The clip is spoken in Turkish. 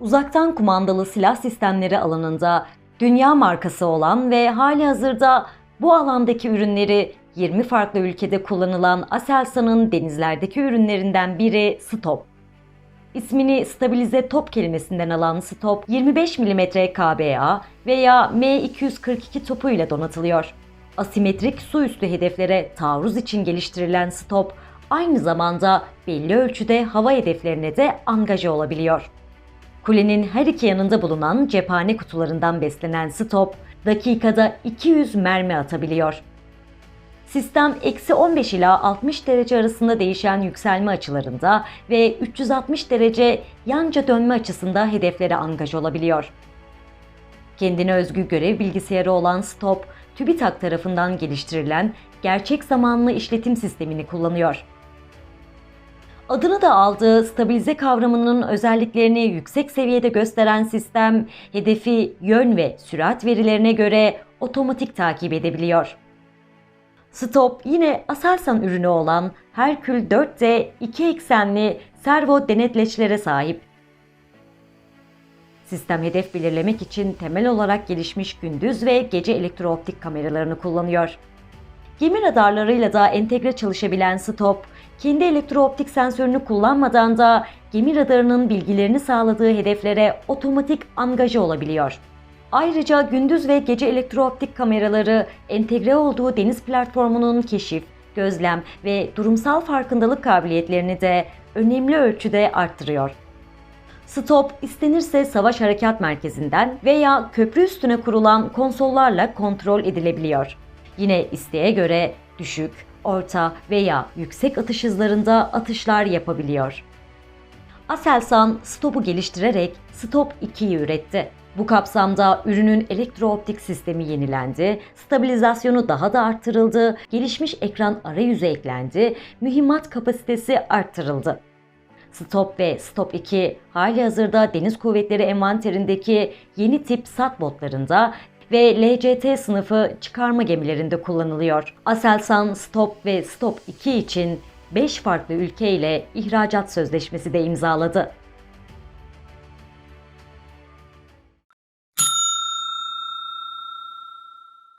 Uzaktan kumandalı silah sistemleri alanında dünya markası olan ve hali hazırda bu alandaki ürünleri 20 farklı ülkede kullanılan Aselsan'ın denizlerdeki ürünlerinden biri Stop. İsmini stabilize top kelimesinden alan Stop 25 mm KBA veya M242 topuyla donatılıyor. Asimetrik su üstü hedeflere taarruz için geliştirilen Stop aynı zamanda belli ölçüde hava hedeflerine de angaje olabiliyor. Kulenin her iki yanında bulunan cephane kutularından beslenen Stop, dakikada 200 mermi atabiliyor. Sistem eksi 15 ila 60 derece arasında değişen yükselme açılarında ve 360 derece yanca dönme açısında hedeflere angaj olabiliyor. Kendine özgü görev bilgisayarı olan Stop, TÜBİTAK tarafından geliştirilen gerçek zamanlı işletim sistemini kullanıyor. Adını da aldığı stabilize kavramının özelliklerini yüksek seviyede gösteren sistem, hedefi yön ve sürat verilerine göre otomatik takip edebiliyor. Stop yine Aselsan ürünü olan Herkül 4D iki eksenli servo denetleçlere sahip. Sistem hedef belirlemek için temel olarak gelişmiş gündüz ve gece elektrooptik kameralarını kullanıyor. Gemi radarlarıyla da entegre çalışabilen Stop, kendi elektrooptik sensörünü kullanmadan da gemi radarının bilgilerini sağladığı hedeflere otomatik angaje olabiliyor. Ayrıca gündüz ve gece elektrooptik kameraları entegre olduğu deniz platformunun keşif, gözlem ve durumsal farkındalık kabiliyetlerini de önemli ölçüde arttırıyor. Stop istenirse savaş harekat merkezinden veya köprü üstüne kurulan konsollarla kontrol edilebiliyor. Yine isteğe göre düşük, orta veya yüksek atış hızlarında atışlar yapabiliyor. Aselsan Stop'u geliştirerek Stop 2'yi üretti. Bu kapsamda ürünün elektrooptik sistemi yenilendi, stabilizasyonu daha da arttırıldı, gelişmiş ekran arayüzü eklendi, mühimmat kapasitesi arttırıldı. Stop ve Stop 2 hali hazırda Deniz Kuvvetleri envanterindeki yeni tip SAT botlarında ve LCT sınıfı çıkarma gemilerinde kullanılıyor. Aselsan Stop ve Stop 2 için 5 farklı ülke ile ihracat sözleşmesi de imzaladı.